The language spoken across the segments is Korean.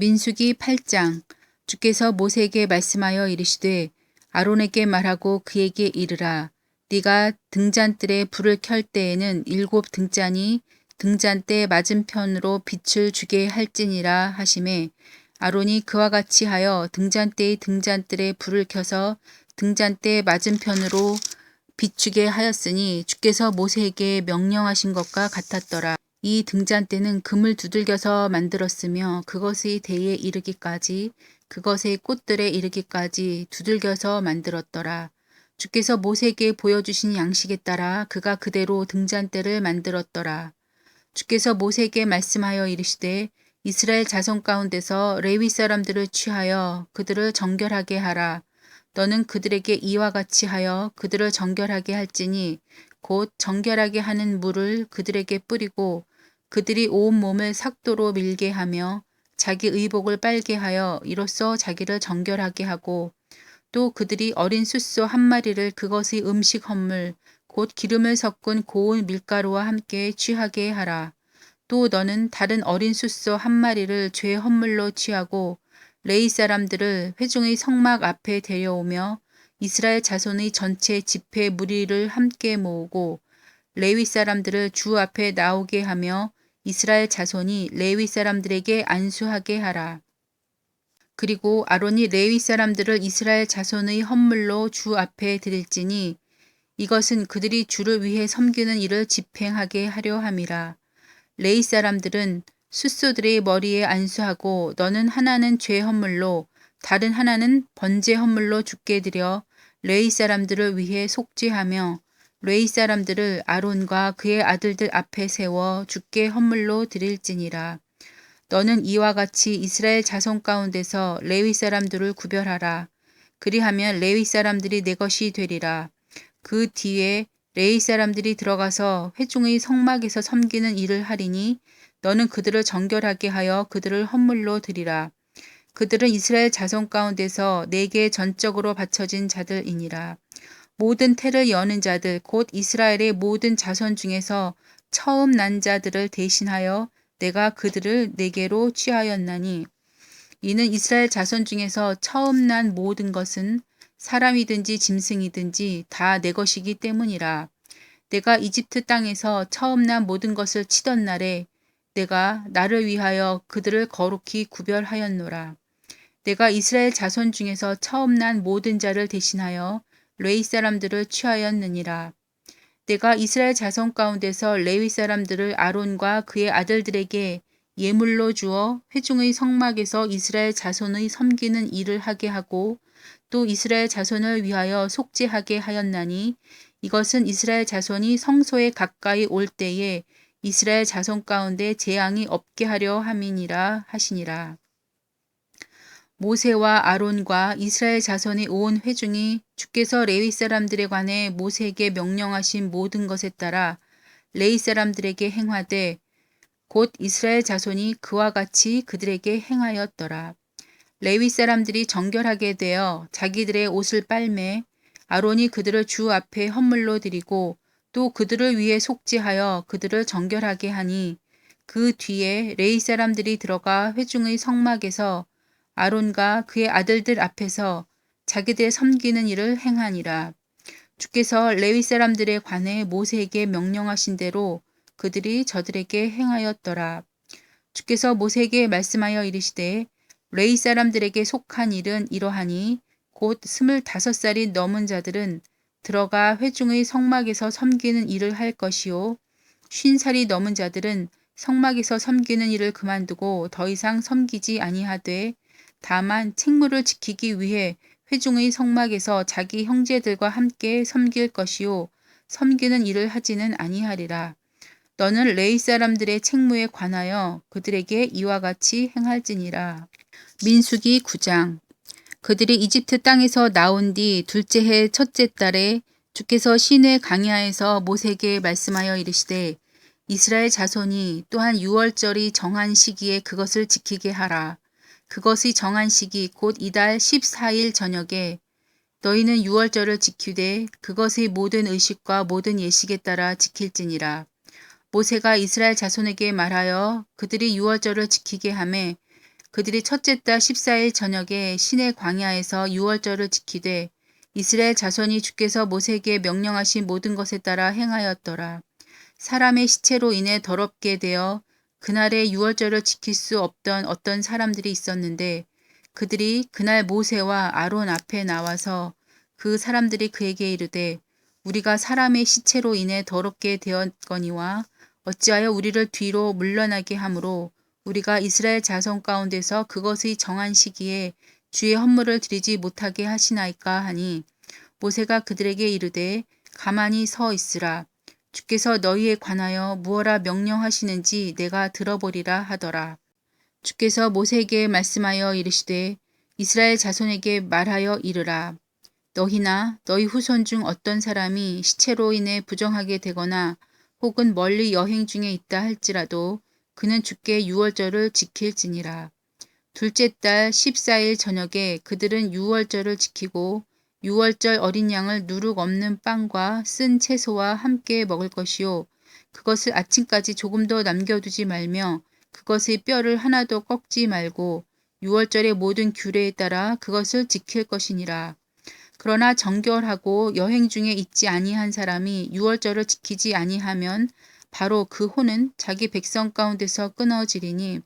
민수기 8장 주께서 모세에게 말씀하여 이르시되 아론에게 말하고 그에게 이르라 네가 등잔뜰에 불을 켤 때에는 일곱 등잔이 등잔대 맞은편으로 빛을 주게 할지니라 하심에 아론이 그와 같이 하여 등잔대의 등잔뜰에 불을 켜서 등잔대 맞은편으로 비추게 하였으니 주께서 모세에게 명령하신 것과 같았더라. 이 등잔대는 금을 두들겨서 만들었으며 그것의 대에 이르기까지 그것의 꽃들에 이르기까지 두들겨서 만들었더라. 주께서 모세에게 보여주신 양식에 따라 그가 그대로 등잔대를 만들었더라. 주께서 모세에게 말씀하여 이르시되 이스라엘 자손 가운데서 레위 사람들을 취하여 그들을 정결하게 하라. 너는 그들에게 이와 같이 하여 그들을 정결하게 할지니 곧 정결하게 하는 물을 그들에게 뿌리고 그들이 온 몸을 삭도로 밀게 하며 자기 의복을 빨게 하여 이로써 자기를 정결하게 하고 또 그들이 어린 숫소 한 마리를 그것의 음식 헌물 곧 기름을 섞은 고운 밀가루와 함께 취하게 하라. 또 너는 다른 어린 숫소 한 마리를 죄 헌물로 취하고 레이 사람들을 회중의 성막 앞에 데려오며 이스라엘 자손의 전체 집회 무리를 함께 모으고 레위 사람들을 주 앞에 나오게 하며 이스라엘 자손이 레위 사람들에게 안수하게 하라. 그리고 아론이 레위 사람들을 이스라엘 자손의 헌물로 주 앞에 드릴지니 이것은 그들이 주를 위해 섬기는 일을 집행하게 하려 함이라. 레위 사람들은 숫소들의 머리에 안수하고 너는 하나는 죄 헌물로 다른 하나는 번제 헌물로 죽게 드려 레이 사람들을 위해 속죄하며 레이 사람들을 아론과 그의 아들들 앞에 세워 죽게 헌물로 드릴지니라. 너는 이와 같이 이스라엘 자손 가운데서 레위 사람들을 구별하라. 그리하면 레위 사람들이 내 것이 되리라. 그 뒤에 레위 사람들이 들어가서 회중의 성막에서 섬기는 일을 하리니 너는 그들을 정결하게 하여 그들을 헌물로 드리라. 그들은 이스라엘 자손 가운데서 내게 전적으로 바쳐진 자들이니라. 모든 태를 여는 자들 곧 이스라엘의 모든 자손 중에서 처음 난 자들을 대신하여 내가 그들을 내게로 취하였나니 이는 이스라엘 자손 중에서 처음 난 모든 것은 사람이든지 짐승이든지 다 내 것이기 때문이라. 내가 이집트 땅에서 처음 난 모든 것을 치던 날에 내가 나를 위하여 그들을 거룩히 구별하였노라. 내가 이스라엘 자손 중에서 처음 난 모든 자를 대신하여 레이 사람들을 취하였느니라. 내가 이스라엘 자손 가운데서 레위 사람들을 아론과 그의 아들들에게 예물로 주어 회중의 성막에서 이스라엘 자손의 섬기는 일을 하게 하고 또 이스라엘 자손을 위하여 속죄하게 하였나니 이것은 이스라엘 자손이 성소에 가까이 올 때에 이스라엘 자손 가운데 재앙이 없게 하려 함이니라 하시니라. 모세와 아론과 이스라엘 자손이 온 회중이 주께서 레위 사람들에 관해 모세에게 명령하신 모든 것에 따라 레위 사람들에게 행하되 곧 이스라엘 자손이 그와 같이 그들에게 행하였더라. 레위 사람들이 정결하게 되어 자기들의 옷을 빨매 아론이 그들을 주 앞에 헌물로 드리고 또 그들을 위해 속죄하여 그들을 정결하게 하니 그 뒤에 레이 사람들이 들어가 회중의 성막에서 아론과 그의 아들들 앞에서 자기들 섬기는 일을 행하니라. 주께서 레위 사람들에 관해 모세에게 명령하신 대로 그들이 저들에게 행하였더라. 주께서 모세에게 말씀하여 이르시되 레이 사람들에게 속한 일은 이러하니 곧 스물다섯 살이 넘은 자들은 들어가 회중의 성막에서 섬기는 일을 할 것이요 쉰 살이 넘은 자들은 성막에서 섬기는 일을 그만두고 더 이상 섬기지 아니하되 다만 책무를 지키기 위해 회중의 성막에서 자기 형제들과 함께 섬길 것이요 섬기는 일을 하지는 아니하리라. 너는 레이 사람들의 책무에 관하여 그들에게 이와 같이 행할지니라. 민수기 9장 그들이 이집트 땅에서 나온 뒤 둘째 해 첫째 달에 주께서 시내 강야에서 모세에게 말씀하여 이르시되 이스라엘 자손이 또한 6월절이 정한 시기에 그것을 지키게 하라. 그것의 정한 시기 곧 이달 14일 저녁에 너희는 6월절을 지키되 그것의 모든 의식과 모든 예식에 따라 지킬지니라. 모세가 이스라엘 자손에게 말하여 그들이 6월절을 지키게 하매 그들이 첫째 달 14일 저녁에 신의 광야에서 유월절을 지키되 이스라엘 자손이 주께서 모세에게 명령하신 모든 것에 따라 행하였더라. 사람의 시체로 인해 더럽게 되어 그날의 유월절을 지킬 수 없던 어떤 사람들이 있었는데 그들이 그날 모세와 아론 앞에 나와서 그 사람들이 그에게 이르되 우리가 사람의 시체로 인해 더럽게 되었거니와 어찌하여 우리를 뒤로 물러나게 하므로 우리가 이스라엘 자손 가운데서 그것의 정한 시기에 주의 헌물을 드리지 못하게 하시나이까 하니? 모세가 그들에게 이르되 가만히 서 있으라 주께서 너희에 관하여 무엇라 명령하시는지 내가 들어보리라 하더라. 주께서 모세에게 말씀하여 이르시되 이스라엘 자손에게 말하여 이르라. 너희나 너희 후손 중 어떤 사람이 시체로 인해 부정하게 되거나 혹은 멀리 여행 중에 있다 할지라도 그는 주께 유월절을 지킬지니라. 둘째 달 14일 저녁에 그들은 유월절을 지키고 유월절 어린 양을 누룩 없는 빵과 쓴 채소와 함께 먹을 것이요. 그것을 아침까지 조금도 남겨두지 말며 그것의 뼈를 하나도 꺾지 말고 유월절의 모든 규례에 따라 그것을 지킬 것이니라. 그러나 정결하고 여행 중에 있지 아니한 사람이 유월절을 지키지 아니하면 바로 그 혼은 자기 백성 가운데서 끊어지리니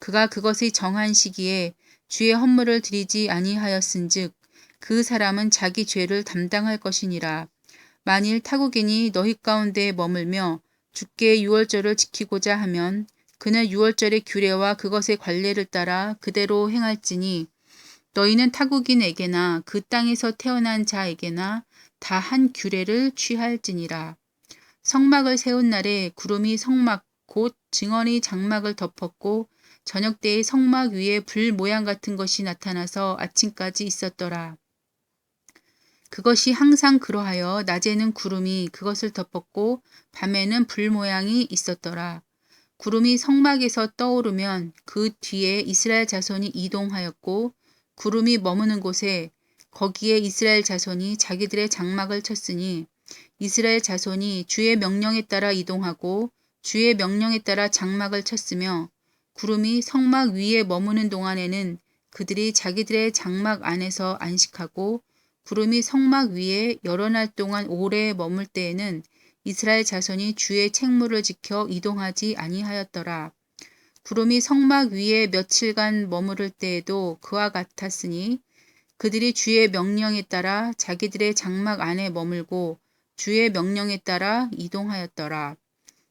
그가 그것의 정한 시기에 주의 헌물을 드리지 아니하였은즉 그 사람은 자기 죄를 담당할 것이니라. 만일 타국인이 너희 가운데 머물며 주께 유월절을 지키고자 하면 그는 유월절의 규례와 그것의 관례를 따라 그대로 행할지니 너희는 타국인에게나 그 땅에서 태어난 자에게나 다 한 규례를 취할지니라. 성막을 세운 날에 구름이 성막 곧 증언이 장막을 덮었고 저녁 때의 성막 위에 불 모양 같은 것이 나타나서 아침까지 있었더라. 그것이 항상 그러하여 낮에는 구름이 그것을 덮었고 밤에는 불 모양이 있었더라. 구름이 성막에서 떠오르면 그 뒤에 이스라엘 자손이 이동하였고 구름이 머무는 곳에 거기에 이스라엘 자손이 자기들의 장막을 쳤으니 이스라엘 자손이 주의 명령에 따라 이동하고 주의 명령에 따라 장막을 쳤으며 구름이 성막 위에 머무는 동안에는 그들이 자기들의 장막 안에서 안식하고 구름이 성막 위에 여러 날 동안 오래 머물 때에는 이스라엘 자손이 주의 책무를 지켜 이동하지 아니하였더라. 구름이 성막 위에 며칠간 머무를 때에도 그와 같았으니 그들이 주의 명령에 따라 자기들의 장막 안에 머물고 주의 명령에 따라 이동하였더라.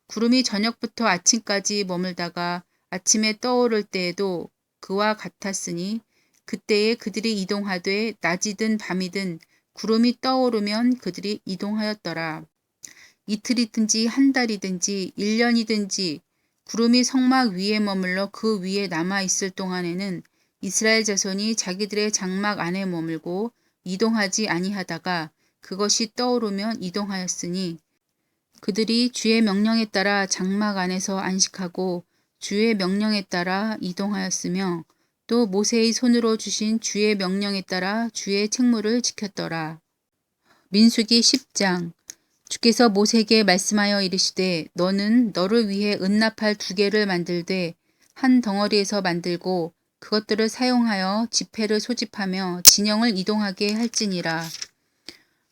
구름이 저녁부터 아침까지 머물다가 아침에 떠오를 때에도 그와 같았으니 그때에 그들이 이동하되 낮이든 밤이든 구름이 떠오르면 그들이 이동하였더라. 이틀이든지 한 달이든지 1년이든지 구름이 성막 위에 머물러 그 위에 남아 있을 동안에는 이스라엘 자손이 자기들의 장막 안에 머물고 이동하지 아니하다가 그것이 떠오르면 이동하였으니 그들이 주의 명령에 따라 장막 안에서 안식하고 주의 명령에 따라 이동하였으며 또 모세의 손으로 주신 주의 명령에 따라 주의 책무를 지켰더라. 민수기 10장 주께서 모세에게 말씀하여 이르시되 너는 너를 위해 은나팔 두 개를 만들되 한 덩어리에서 만들고 그것들을 사용하여 지폐를 소집하며 진영을 이동하게 할지니라.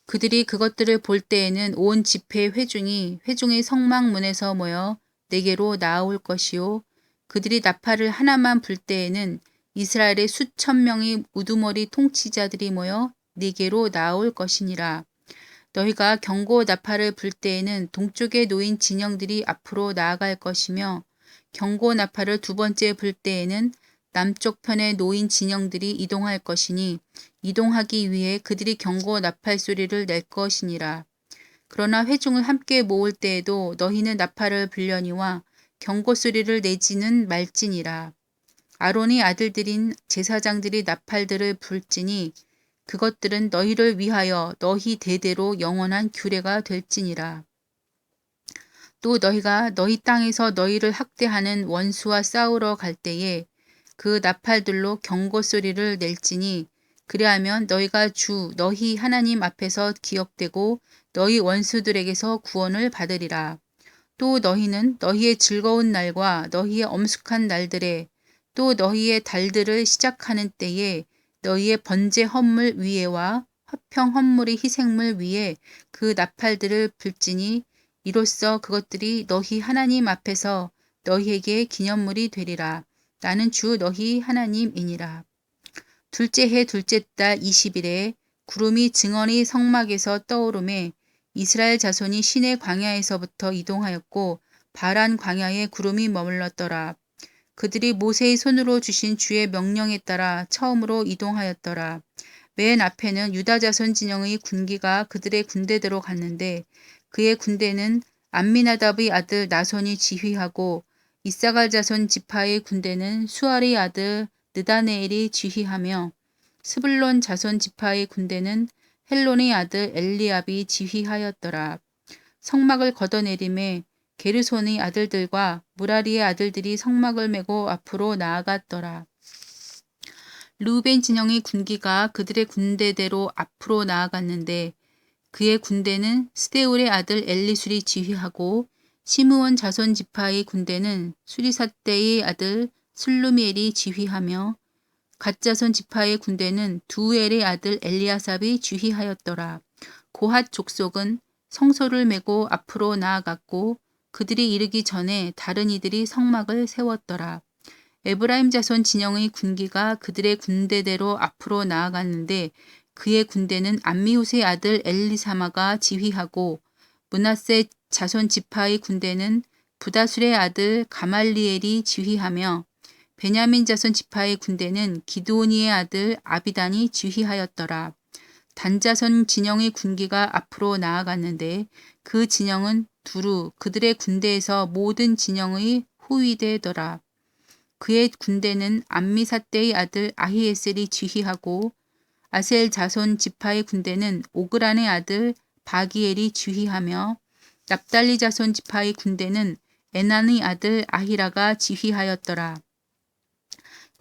그들이 그것들을 볼 때에는 온 지폐 회중이 회중의 성막문에서 모여 내게로 나아올 것이요 그들이 나팔을 하나만 불 때에는 이스라엘의 수천 명의 우두머리 통치자들이 모여 네게로 나올 것이니라. 너희가 경고 나팔을 불 때에는 동쪽에 놓인 진영들이 앞으로 나아갈 것이며 경고 나팔을 두 번째 불 때에는 남쪽 편에 놓인 진영들이 이동할 것이니 이동하기 위해 그들이 경고 나팔 소리를 낼 것이니라. 그러나 회중을 함께 모을 때에도 너희는 나팔을 불려니와 경고 소리를 내지는 말지니라. 아론의 아들들인 제사장들이 나팔들을 불지니 그것들은 너희를 위하여 너희 대대로 영원한 규례가 될지니라. 또 너희가 너희 땅에서 너희를 학대하는 원수와 싸우러 갈 때에 그 나팔들로 경고 소리를 낼지니 그리하면 너희가 주 너희 하나님 앞에서 기억되고 너희 원수들에게서 구원을 받으리라. 또 너희는 너희의 즐거운 날과 너희의 엄숙한 날들에 또 너희의 달들을 시작하는 때에 너희의 번제 헌물 위에와 화평 헌물의 희생물 위에 그 나팔들을 불지니 이로써 그것들이 너희 하나님 앞에서 너희에게 기념물이 되리라. 나는 주 너희 하나님이니라. 둘째 해 둘째 달 20일에 구름이 증언이 성막에서 떠오르매 이스라엘 자손이 시내 광야에서부터 이동하였고 바란 광야에 구름이 머물렀더라. 그들이 모세의 손으로 주신 주의 명령에 따라 처음으로 이동하였더라. 맨 앞에는 유다 자손 진영의 군기가 그들의 군대대로 갔는데 그의 군대는 안미나답의 아들 나손이 지휘하고 이사갈 자손 지파의 군대는 수알의 아들 느다네엘이 지휘하며 스불론 자손 지파의 군대는 헬론의 아들 엘리압이 지휘하였더라. 성막을 걷어내림에 게르손의 아들들과 무라리의 아들들이 성막을 메고 앞으로 나아갔더라. 루벤 진영의 군기가 그들의 군대대로 앞으로 나아갔는데 그의 군대는 스데울의 아들 엘리술이 지휘하고 시므온 자손 지파의 군대는 수리사대의 아들 슬루미엘이 지휘하며 갓자손 지파의 군대는 두엘의 아들 엘리아삽이 지휘하였더라. 고핫 족속은 성소를 메고 앞으로 나아갔고 그들이 이르기 전에 다른 이들이 성막을 세웠더라. 에브라임 자손 진영의 군기가 그들의 군대대로 앞으로 나아갔는데 그의 군대는 안미우스의 아들 엘리사마가 지휘하고 문하세 자손 지파의 군대는 부다술의 아들 가말리엘이 지휘하며 베냐민 자손 지파의 군대는 기드오니의 아들 아비단이 지휘하였더라. 단자손 진영의 군기가 앞으로 나아갔는데 그 진영은 두루 그들의 군대에서 모든 진영의 후위대더라. 그의 군대는 암미사떼의 아들 아히에셀이 지휘하고 아셀 자손 지파의 군대는 오그란의 아들 바기엘이 지휘하며 납달리 자손 지파의 군대는 에난의 아들 아히라가 지휘하였더라.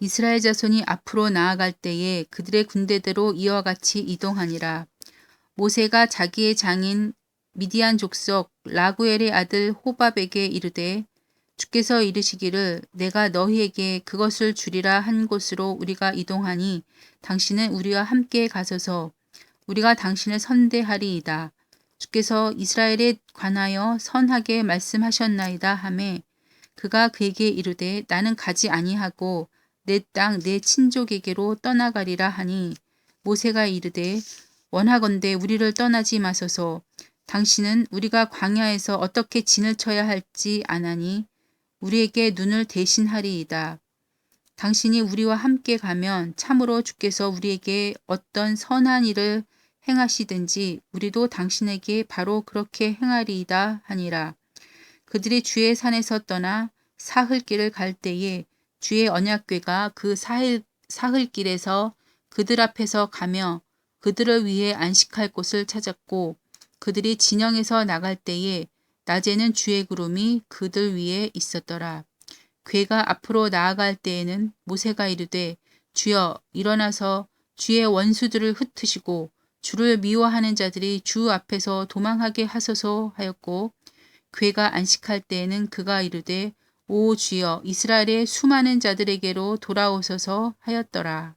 이스라엘 자손이 앞으로 나아갈 때에 그들의 군대대로 이와 같이 이동하니라. 모세가 자기의 장인 미디안 족속 라구엘의 아들 호밥에게 이르되 주께서 이르시기를 내가 너희에게 그것을 주리라 한 곳으로 우리가 이동하니 당신은 우리와 함께 가소서 우리가 당신을 선대하리이다. 주께서 이스라엘에 관하여 선하게 말씀하셨나이다 하매 그가 그에게 이르되 나는 가지 아니하고 내 땅 내 친족에게로 떠나가리라 하니 모세가 이르되 원하건대 우리를 떠나지 마소서 당신은 우리가 광야에서 어떻게 진을 쳐야 할지 아나니 우리에게 눈을 대신하리이다. 당신이 우리와 함께 가면 참으로 주께서 우리에게 어떤 선한 일을 행하시든지 우리도 당신에게 바로 그렇게 행하리이다 하니라. 그들이 주의 산에서 떠나 사흘길을 갈 때에 주의 언약궤가 그 사흘, 사흘길에서 그들 앞에서 가며 그들을 위해 안식할 곳을 찾았고 그들이 진영에서 나갈 때에 낮에는 주의 구름이 그들 위에 있었더라. 괴가 앞으로 나아갈 때에는 모세가 이르되 주여 일어나서 주의 원수들을 흩으시고 주를 미워하는 자들이 주 앞에서 도망하게 하소서 하였고 괴가 안식할 때에는 그가 이르되 오 주여 이스라엘의 수많은 자들에게로 돌아오소서 하였더라.